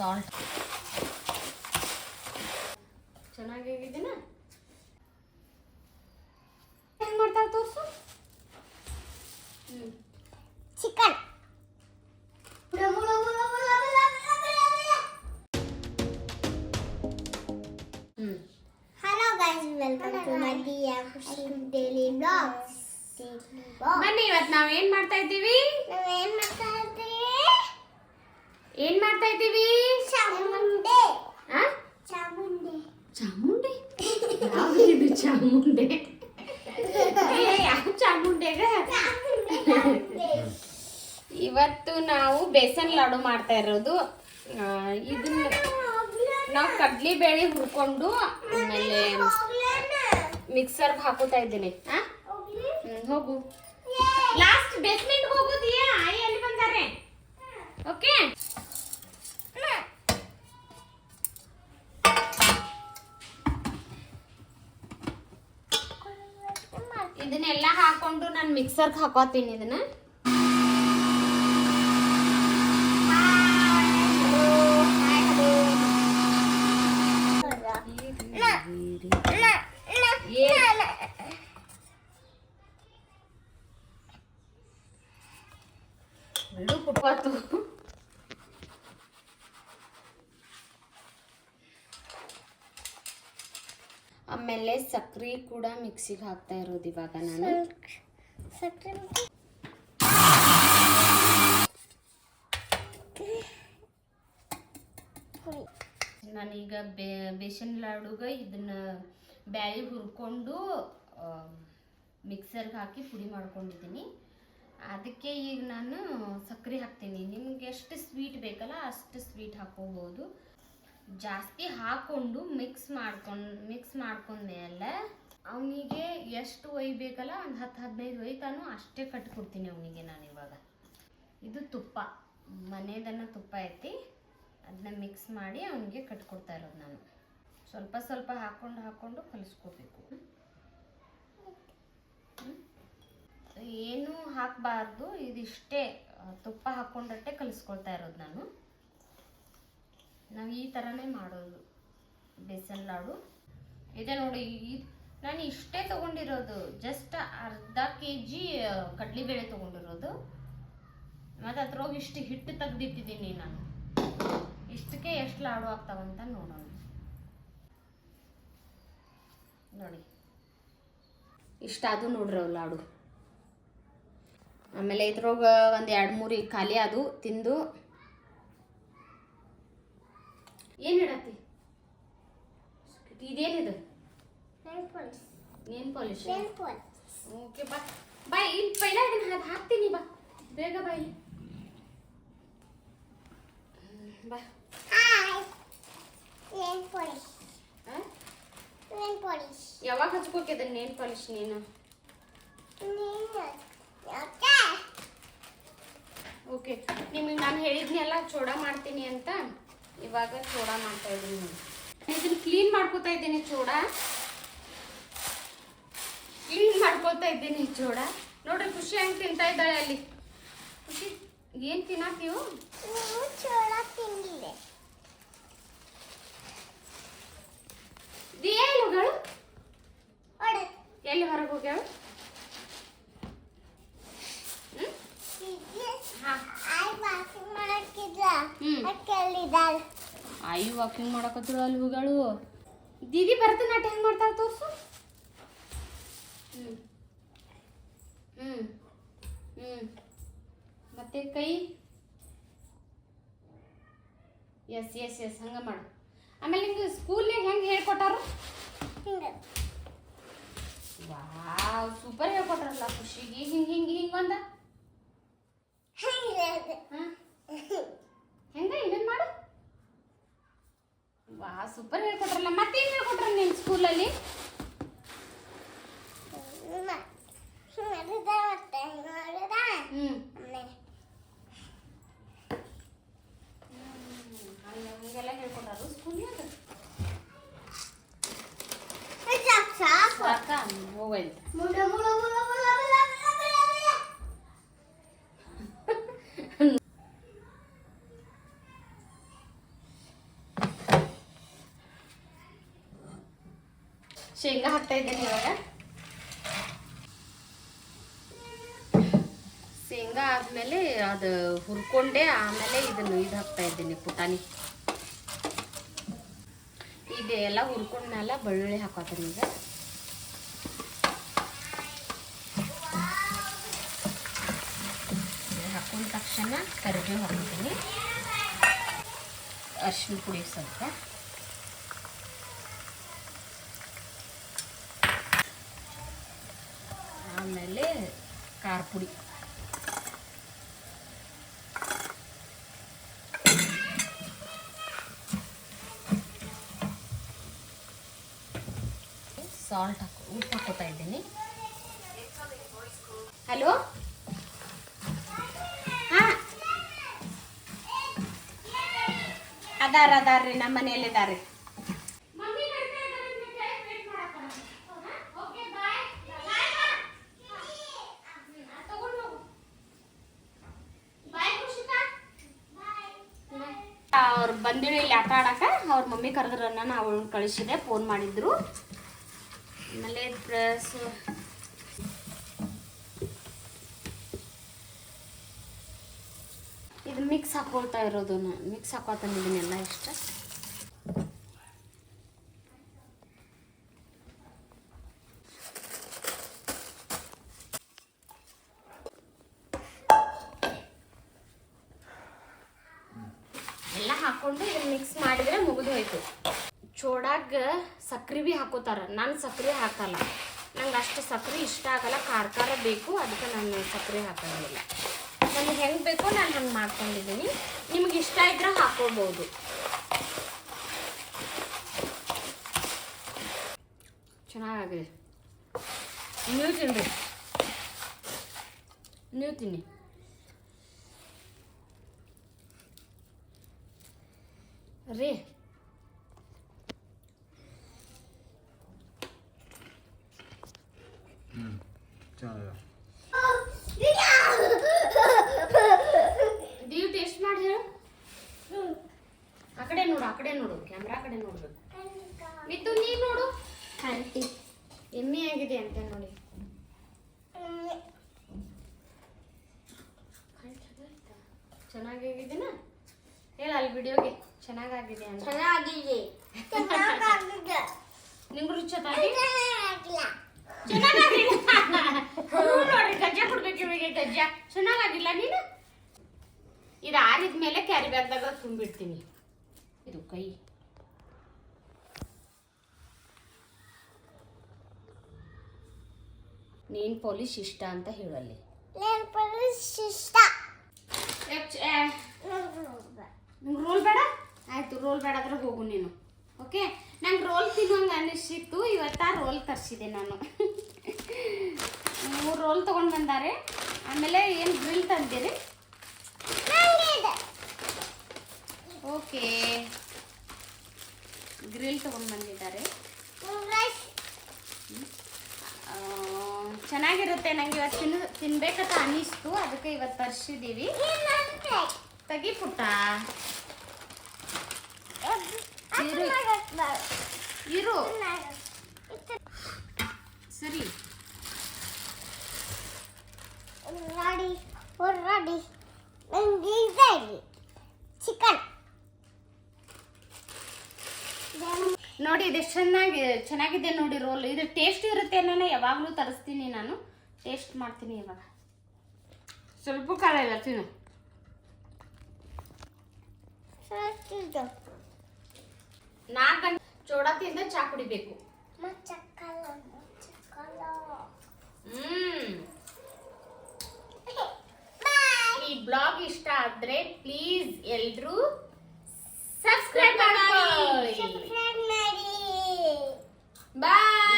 Salt ಚೆನ್ನಾಗಿದ್ದೀನ ಹೆಂಗೆ ಮಾಡ್ತಾರೆ ತೋರಿಸು ಹ್ಞೂ ಚಿಕನ್. ಹ್ಞೂ hello guys welcome to my dear Khushi daily blogs ಬನ್ನಿ ಇವತ್ತು ನಾವು ಏನು ಮಾಡ್ತಾ ಇದ್ದೀವಿ ನಾವು ಏನ್ ಮಾಡ್ತಾ ಇದ್ದೀವಿ ಏನು ಮಾಡ್ತಾ ಇದ್ದೀವಿ? ಚಾಮುಂಡೆ. ಚಾಮುಂಡೆ. ಚಾಮುಂಡೆ? ಚಾಮುಂಡಿ? ಯಾವ್ದು ಚಾಮುಂಡೆ ಯಾವ ಚಾಮುಂಡೆಗ ಇವತ್ತು ನಾವು ಬೇಸನ್ ಲಾಡು ಮಾಡ್ತಾ ಇರೋದು. ಇದನ್ನ ನಾವು ಕಡ್ಲಿ ಬೇಳೆ ಹುರ್ಕೊಂಡು ಆಮೇಲೆ ಮಿಕ್ಸರ್ಗೆ ಹಾಕೋತಾ ಇದ್ದೀನಿ. ಹೋಗು. ಲಾಸ್ಟ್ ಬೇಸ್ಮೆಂಟ್ ಹೋಗುದಿಯಾ? ಎಲ್ಲಿ ಬಂದಾರೆ? ಓಕೆ ಹಾಕೊಂಡು ನಾನು ಮಿಕ್ಸರ್ಗೆ ಹಾಕೋತೀನಿ ಇದನ್ನ. ಬಿಡು ಆಮೇಲೆ ಸಕ್ರೆ ಕೂಡ ಮಿಕ್ಸಿಗೆ ಹಾಕ್ತಾ ಇರೋದು ಇವಾಗ ನಾನು. ಸಕ್ಕರೆ ನಾನೀಗ ಬೇ ಬೇಸನ್ ಲಾಡುಗ ಇದನ್ನ ಬ್ಯಾಳಿ ಹುರ್ಕೊಂಡು ಮಿಕ್ಸರ್ಗೆ ಹಾಕಿ ಪುಡಿ ಮಾಡ್ಕೊಂಡಿದ್ದೀನಿ. ಅದಕ್ಕೆ ಈಗ ನಾನು ಸಕ್ಕರೆ ಹಾಕ್ತೀನಿ. ನಿಮ್ಗೆ ಎಷ್ಟು ಸ್ವೀಟ್ ಬೇಕಲ್ಲ ಅಷ್ಟು ಸ್ವೀಟ್ ಹಾಕೋಬೋದು ಜಾಸ್ತಿ ಹಾಕೊಂಡು ಮಿಕ್ಸ್ ಮಾಡ್ಕೊಂಡು ಮಿಕ್ಸ್ ಮಾಡ್ಕೊಂಡ್ಮೇಲೆ ಅವನಿಗೆ ಎಷ್ಟು ಒಯ್ಬೇಕಲ್ಲ ಒಂದು ಹತ್ತು ಹದಿನೈದು ಒಯ್ತಾನು ಅಷ್ಟೇ ಕಟ್ಕೊಡ್ತೀನಿ ಅವನಿಗೆ ನಾನು ಇವಾಗ. ಇದು ತುಪ್ಪ. ಮನೆದನ್ನ ತುಪ್ಪ ಐತಿ. ಅದನ್ನ ಮಿಕ್ಸ್ ಮಾಡಿ ಅವನಿಗೆ ಕಟ್ಕೊಡ್ತಾ ಇರೋದು ನಾನು. ಸ್ವಲ್ಪ ಸ್ವಲ್ಪ ಹಾಕೊಂಡು ಹಾಕೊಂಡು ಕಲಿಸ್ಕೋಬೇಕು. ಏನೂ ಹಾಕಬಾರ್ದು. ಇದಿಷ್ಟೇ. ತುಪ್ಪ ಹಾಕ್ಕೊಂಡಟ್ಟೆ ಕಲಿಸ್ಕೊಳ್ತಾ ಇರೋದು ನಾನು. ನಾವು ಈ ಥರನೇ ಮಾಡೋದು. ಬೇಸನ್ ಲಾಡು. ಇದೆ ನೋಡಿ ನಾನು ಇಷ್ಟೇ ತೊಗೊಂಡಿರೋದು. ಜಸ್ಟ್ ಅರ್ಧ ಕೆ ಜಿ ಕಡಲೆಬೇಳೆ ತೊಗೊಂಡಿರೋದು. ಮತ್ತು ಅದ್ರೊಳಗೆ ಇಷ್ಟು ಹಿಟ್ಟು ತೆಗ್ದಿಟ್ಟಿದ್ದೀನಿ ನಾನು. ಇಷ್ಟಕ್ಕೆ ಎಷ್ಟು ಲಾಡು ಆಗ್ತಾವಂತ ನೋಡೋಣ. ನೋಡಿ. ಇಷ್ಟ ಅದು ನೋಡ್ರಿ ಅವು ಲಾಡು. ಆಮೇಲೆ ಇದ್ರೊಳಗೆ ಒಂದು ಎರಡು ಮೂರು ಖಾಲಿ ಅದು ತಿಂದು ಏನು ಹೇಳತ್ತಿ ಇದೇನಿದು ನೇನ್ ಪಾಲಿಶ್ ಓಕೆ ಬಾ. ಬಾ ಇಲ್ಲಿ ಪೈಲ ಇದನ್ನ ಅದು ಹಾಕ್ತೀನಿ ಬಾ. ಬೇಗ ಬಾ ಇಲ್ಲಿ. ಬಾ. ಪಾಲಿಶ್ ಯಾವಾಗ ಹಚ್ಕೋಕೆ ನೇನ್? ಪಾಲಿಶ್ ನೀನು ಓಕೆ ನಿಮಗೆ ನಾನು ಹೇಳಿದ್ನೆಲ್ಲ ಚೂಡ ಮಾಡ್ತೀನಿ ಅಂತ ಇವಾಗ ಚೂಡ ಮಾಡ್ತಾ ಇದ್ದೀನಿ. ನೋಡಿ ಇದನ್ನ ಕ್ಲೀನ್ ಮಾಡ್ಕೋತಾ ಇದ್ದೀನಿ ಚೂಡ. ಕ್ಲೀನ್ ಇದ್ದೀನಿ ಜೋಡ ನೋಡ್ರಿ ಖುಷಿ ಹೆಂಗೆ ತಿಂತಾ ಇದ್ದಾಳೆ ಅಲ್ಲಿ. ಖುಷಿ? ಏನು ತಿನ್ನಾತೀವು ದಿಯಾ ಎಲ್ಲಿ ಹೊರಗೆ. ಹೋಗ್ಯಾಳು? ಆಯಿ ವಾಕಿಂಗ್ ಮಾಡಕತ್ತಳು ಅಲ್ಲಿ ಹೋಗ್ಯಾಳು. ದೀದಿ ಭರತನಾಟ್ಯ ಹೆಂಗೆ ಮಾಡ್ತಾಳೆ ತೋರ್ಸು. ಹ್ಞೂ ಹ್ಞೂ ಹ್ಞೂ ಮತ್ತೆ ಕೈ? ಎಸ್ ಎಸ್ ಎಸ್ ಹಂಗೆ ಮಾಡು. ಆಮೇಲೆ ನಿಮ್ಗೆ ಸ್ಕೂಲ್ನಾಗ ಹೆಂಗೆ ಹೇಳ್ಕೊಟ್ಟಾರು? ವಾವ್ ಸೂಪರ್ ಹೇಳ್ಕೊಟ್ರಲ್ಲ ಖುಷಿಗೆ. ಹಿಂಗೆ ಹಿಂಗೆ ಹಿಂಗೆ ಒಂದ ಹೆಂಗ ಇನ್ನೇನು ಮಾಡು? ವಾ ಸೂಪರ್ ಹೇಳ್ಕೊಟ್ರಲ್ಲ. ಮತ್ತೇನು ಹೇಳ್ಕೊಟ್ರ ನಿಮ್ಮ ಸ್ಕೂಲಲ್ಲಿ ഞങ്ങളുടെ ಹೀಗೆಲ್ಲ ಹೇಳ್ಕೊಂಡಾರು ಸ್ಕೂಲ್ನಾಗ ಸಾಕ ಮೊಬೈಲ್ ಶೇಂಗಾ ಹಾಕ್ತಾ ಇದ್ದೇನೆ ಇವಾಗ ಶೇಂಗಾ ಆದ್ಮೇಲೆ ಅದು ಹುರ್ಕೊಂಡೆ ಆಮೇಲೆ ಇದನ್ನು ಇದು ಹಾಕ್ತಾ ಇದ್ದೀನಿ ಪುಟಾಣಿ. ಇದೆಲ್ಲ ಹುರ್ಕೊಂಡ್ಮೇಲೆ ಬೆಳ್ಳುಳ್ಳಿ ಹಾಕೋತೀನಿ ಈಗ. ಹಾಕೊಂಡ ತಕ್ಷಣ ಕರಿಬೇವು ಹಾಕ್ತೀನಿ ಅರ್ಶಿನ ಪುಡಿ ಸ್ವಲ್ಪ. ಆಮೇಲೆ ಖಾರ ಪುಡಿ. ಸಾಲ್ಟ್ ಹಾಕೋ, ಉಪ್ಪು ಹಾಕೋತಾ ಇದ್ದೀನಿ. ಹಲೋ ಹಾ. ಅದಾರ ಅದಾರ್ರಿ ನಮ್ಮ ಮನೆಯಲ್ಲಿ ಇದಾರ್ರಿ ಅವ್ರು ಬಂದಿಳಿ ಇಲ್ಲಿ ಆಟ ಆಡಕ ಅವ್ರ ಮಮ್ಮಿ ಕರೆದ್ರನ್ನ ನಾವು ಕಳಿಸಿದೆ ಫೋನ್ ಮಾಡಿದ್ರು. ಆಮೇಲೆ ಡ್ರೆಸ್ ಇದು ಮಿಕ್ಸ್ ಹಾಕೊಳ್ತಾ ಇರೋದು ನಾನು. ಮಿಕ್ಸ್ ಹಾಕೋತಾನೆ ಇದನ್ನೆಲ್ಲ ಇಷ್ಟ. ಎಲ್ಲ ಹಾಕೊಂಡು ಇದನ್ನ ಮಿಕ್ಸ್ ಮಾಡಿದ್ರೆ ಮುಗಿದು ಹೋಯ್ತು. ಚೋಡಾಗ ಸಕ್ರೆ ಭೀ ಹಾಕೋತಾರ. ನಾನು ಸಕ್ರೆ ಹಾಕಲ್ಲ. ನಂಗೆ ಅಷ್ಟು ಸಕ್ರೆ ಇಷ್ಟ ಆಗಲ್ಲ. ಖಾರ ಖಾರ ಬೇಕು. ಅದಕ್ಕೆ ನಾನು ಸಕ್ರೆ ಹಾಕೋದಿಲ್ಲ ನನಗೆ ಹೆಂಗೆ ಬೇಕೋ ನಾನು ಹಂಗೆ ಮಾಡ್ಕೊಂಡಿದ್ದೀನಿ ನಿಮ್ಗೆ ಇಷ್ಟ ಇದ್ರೆ ಹಾಕೋಬೋದು. ಚೆನ್ನಾಗಿದೆ ನೀವು ತಿನ್ರಿ. ನೀವು ತಿನ್ನಿ. ರೀ ದೀವ್ ಟೇಸ್ಟ್ ಮಾಡಿ ಹೇಳು. ಆ ಕಡೆ ನೋಡು ಆ ಕಡೆ ನೋಡು ಕ್ಯಾಮ್ರಾ ಕಡೆ ನೋಡ್ಬೇಕು ಮಿತ್ತು ನೀ ನೋಡು. ಎಮ್ಮೆ ಆಗಿದೆ ಅಂತ ನೋಡಿ. ಚೆನ್ನಾಗಿದ್ದೀನ ಹೇಳ ಅಲ್ಲಿ ವಿಡಿಯೋಗೆ ಚೆನ್ನಾಗಾಗಿದೆ ಅಂತ. ಚೆನ್ನಾಗಿದೆ. ನಿಂಗೆ ರುಚಿ ನೋಡ್ರಿ ಗಜ್ಜ ಕೊಡ್ಬೇಕು ಇವಳಿಗೆ ಗಜ್ಜ. ಚೆನ್ನಾಗಾಗಿಲ್ಲ ನೀನು? ಇದು ಆರಿದ ಮೇಲೆ ಕ್ಯಾರಿ ಬ್ಯಾಗ್ದಾಗ ತುಂಬಿಡ್ತೀನಿ. ಇದು ಕೈ. ನೀನ್ ಪೊಲೀಸ್ ಇಷ್ಟ ಅಂತ ಹೇಳಲ್ಲಿ. ನಾನು ಪೊಲೀಸ್ ಇಷ್ಟ. ನಿಂಗೆ ರೋಲ್ ಬೇಡ? ಆಯ್ತು ರೋಲ್ ಬೇಡ ಆದ್ರೆ ಹೋಗು ನೀನು. ಓಕೆ ನಂಗೆ ರೋಲ್ ತಿನ್ನುವಂಗೆ ಅನಿಸಿತ್ತು ಇವತ್ತ ರೋಲ್ ತರಿಸಿದೆ ನಾನು. ಮೂರು ರೋಲ್ ತೊಗೊಂಡು ಬಂದಾರೆ. ಆಮೇಲೆ ಏನು ಗ್ರಿಲ್ ತಂದಿರಿ? ಓಕೆ ಗ್ರಿಲ್ ತೊಗೊಂಡು ಬಂದಿದ್ದಾರೆ. ಚೆನ್ನಾಗಿರುತ್ತೆ. ನಂಗೆ ಇವತ್ತು ತಿನ್, ತಿನ್ಬೇಕಂತ ಅನ್ನಿಸ್ತು ಅದಕ್ಕೆ ಇವತ್ತು ತರಿಸಿದ್ದೀವಿ ತಗಿ ಪುಟ್ಟ ಇರು. ಸರಿ. ಹೊರಾಡಿ ಹೊರಾಡಿ ನಂಗೆ ಇದಾಗಿ ಚಿಕನ್. ನೋಡಿ ಇದು ಚೆನ್ನಾಗಿ ಚೆನ್ನಾಗಿದೆ ನೋಡಿ ರೋಲ್. ಇದು ಟೇಸ್ಟ್ ಇರುತ್ತೆ ಅನ್ನೋ ಯಾವಾಗಲೂ ತರಿಸ್ತೀನಿ ನಾನು. ಟೇಸ್ಟ್ ಮಾಡ್ತೀನಿ ಇವಾಗ. ಸ್ವಲ್ಪ ಖಾರ ಇಲ್ಲ ತಿನ್ನು. ನಾಲ್ಕು ಗಂಟೆ ಚೋಡತಿಯಿಂದ ಚಾ ಕುಡಿಬೇಕು. ಹ್ಮ್. ಬ್ಲಾಗ್ ಇಷ್ಟ ಆದ್ರೆ ಪ್ಲೀಸ್ ಎಲ್ರೂ ಸಬ್ಸ್ಕ್ರೈಬ್ ಮಾಡಿ. ಬಾಯ್